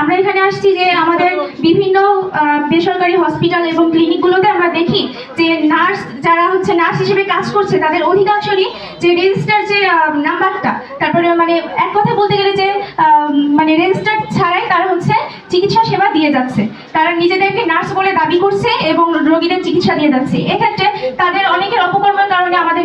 আমরা এখানে আসছি যে আমাদের বিভিন্ন বেসরকারি হসপিটাল এবং ক্লিনিকগুলোতে আমরা দেখি যে নার্স যারা হচ্ছে নার্স হিসেবে কাজ করছে, তাদের অধিকাংশরই যে রেজিস্টার যে নাম্বারটা, তারপরে মানে এক কথা বলতে গেলে যে মানে রেজিস্টার ছাড়াই তারা হচ্ছে চিকিৎসা সেবা দিয়ে যাচ্ছে। তারা নিজেদেরকে নার্স বলে দাবি করছে এবং রোগীদের চিকিৎসা দিয়ে যাচ্ছে। এক্ষেত্রে তাদের অনেকের অপকর্মের কারণে আমাদের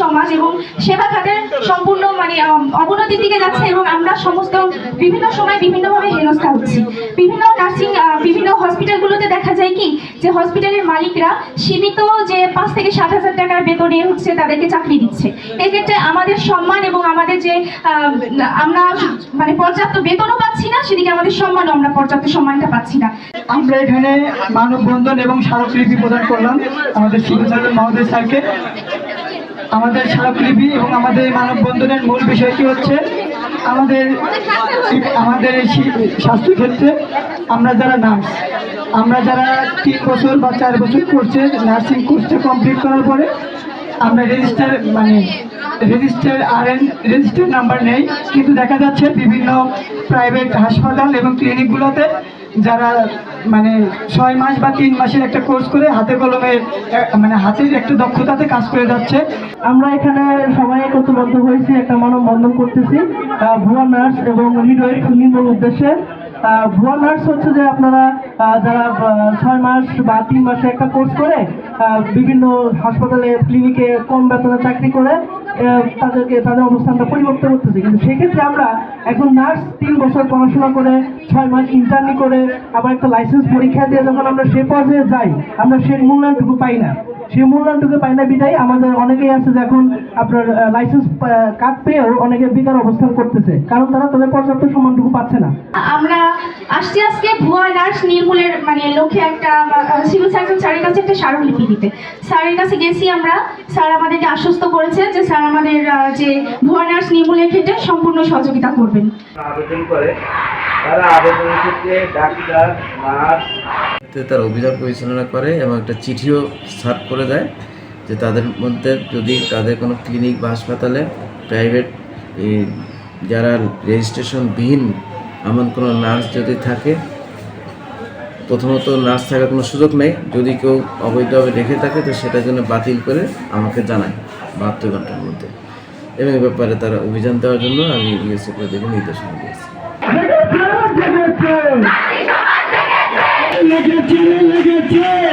সমাজ এবং সেবা খাতের সম্পূর্ণ মানে অবনতির দিকে যাচ্ছে এবং আমরা সমস্ত বিভিন্ন সময় বিভিন্নভাবে হেনস্থা হচ্ছি। বিভিন্ন নার্সিং বিভিন্ন হসপিটালগুলোতে দেখা যায় কি, যে হসপিটালের মালিকরা সীমিত যে পাঁচ থেকে সাত হাজার টাকার বেতনে হচ্ছে তাদেরকে চাকরি দিচ্ছে। এক্ষেত্রে আমাদের সম্মান এবং আমাদের যে আমরা মানে পর্যাপ্ত বেতনও পাচ্ছি না, সেদিকে আমাদের সম্মানও আমরা পর্যাপ্ত সম্মানটা পাচ্ছি না। আমরা এখানে মানববন্ধন এবং স্মারকলিপি প্রদান করলাম আমাদের সার্জন মহোদয় স্যারকে। আমাদের স্মারকলিপি এবং আমাদের মানববন্ধনের মূল বিষয়টি হচ্ছে আমাদের আমাদের স্বাস্থ্যক্ষেত্রে আমরা যারা নার্স, আমরা যারা তিন বছর বা চার বছর করছে নার্সিং কোর্সটা কমপ্লিট করার পরে আমরা রেজিস্টার মানে রেজিস্টার আর এন রেজিস্টার নাম্বার নেই, কিন্তু দেখা যাচ্ছে বিভিন্ন প্রাইভেট হাসপাতাল এবং ক্লিনিকগুলোতে যারা মানে ছয় মাস বা তিন মাসের একটা কোর্স করে হাতে কলমে মানে হাতের একটা দক্ষতাতে কাজ করে যাচ্ছে। আমরা এখানে সবাই একত্রবদ্ধ হয়েছি, একটা মানববন্ধন করতেছি ভুয়া নার্স এবং মিডওয়াইফ নির্মূল উদ্দেশ্যে। ভুয়া নার্স হচ্ছে যে আপনারা যারা ছয় মাস বা তিন মাসে একটা কোর্স করে বিভিন্ন হাসপাতালে, ক্লিনিকে কম বেতনে চাকরি করে তাদেরকে, তাদের অবস্থানটা পরিবর্তন করতেছে। কিন্তু সেক্ষেত্রে আমরা একজন নার্স তিন বছর পড়াশোনা করে, ছয় মাস ইন্টার্নি করে, আবার একটা লাইসেন্স পরীক্ষা দিয়ে যখন আমরা সে পর্যায়ে যাই, আমরা সেই মূল্যায়নটুকু পাই না। সেই মূল্যায়নটুকু পাই না বিদায় আমাদের অনেকেই আছে যে এখন আপনার লাইসেন্স কার্ড পেয়েও অনেকে বেকার অবস্থান করতেছে। কারণ তারা তাদের পর্যাপ্ত সম্মানটুকু পাচ্ছে না। আমরা আসছি আজকে ভুয়া নার্স নির্মূলের মানে লক্ষ্যে একটা সিভিল সার্জন স্যারের কাছে একটা স্মারকলিপি দিতে। স্যারের কাছে গেছি আমরা। স্যার আমাদেরকে আশ্বস্ত করেছে যে স্যার আমাদের যে ভুয়া নার্স নির্মূলের ক্ষেত্রে সম্পূর্ণ সহযোগিতা করবেন। আবেদন করে। তারা আবেদনের ক্ষেত্রে ডাক্তার নার্স তার অভিযান পরিচালনা করে এবং একটা চিঠিও সার্ভ করে দেয় যে তাদের মধ্যে যদি তাদের কোনো ক্লিনিক বা হাসপাতালে প্রাইভেট যারা রেজিস্ট্রেশনবিহীন এমন কোনো নার্স যদি থাকে, প্রথমত নার্স থাকার কোনো সুযোগ নেই। যদি কেউ অবৈধভাবে রেখে থাকে, তো সেটা জন্য বাতিল করে আমাকে জানায় বাহাত্তর ঘণ্টার মধ্যে। এবং এ ব্যাপারে তারা অভিযান দেওয়ার জন্য আমি ইউএসএ প্রদেশকে নির্দেশনা দিয়েছি। লেগেছে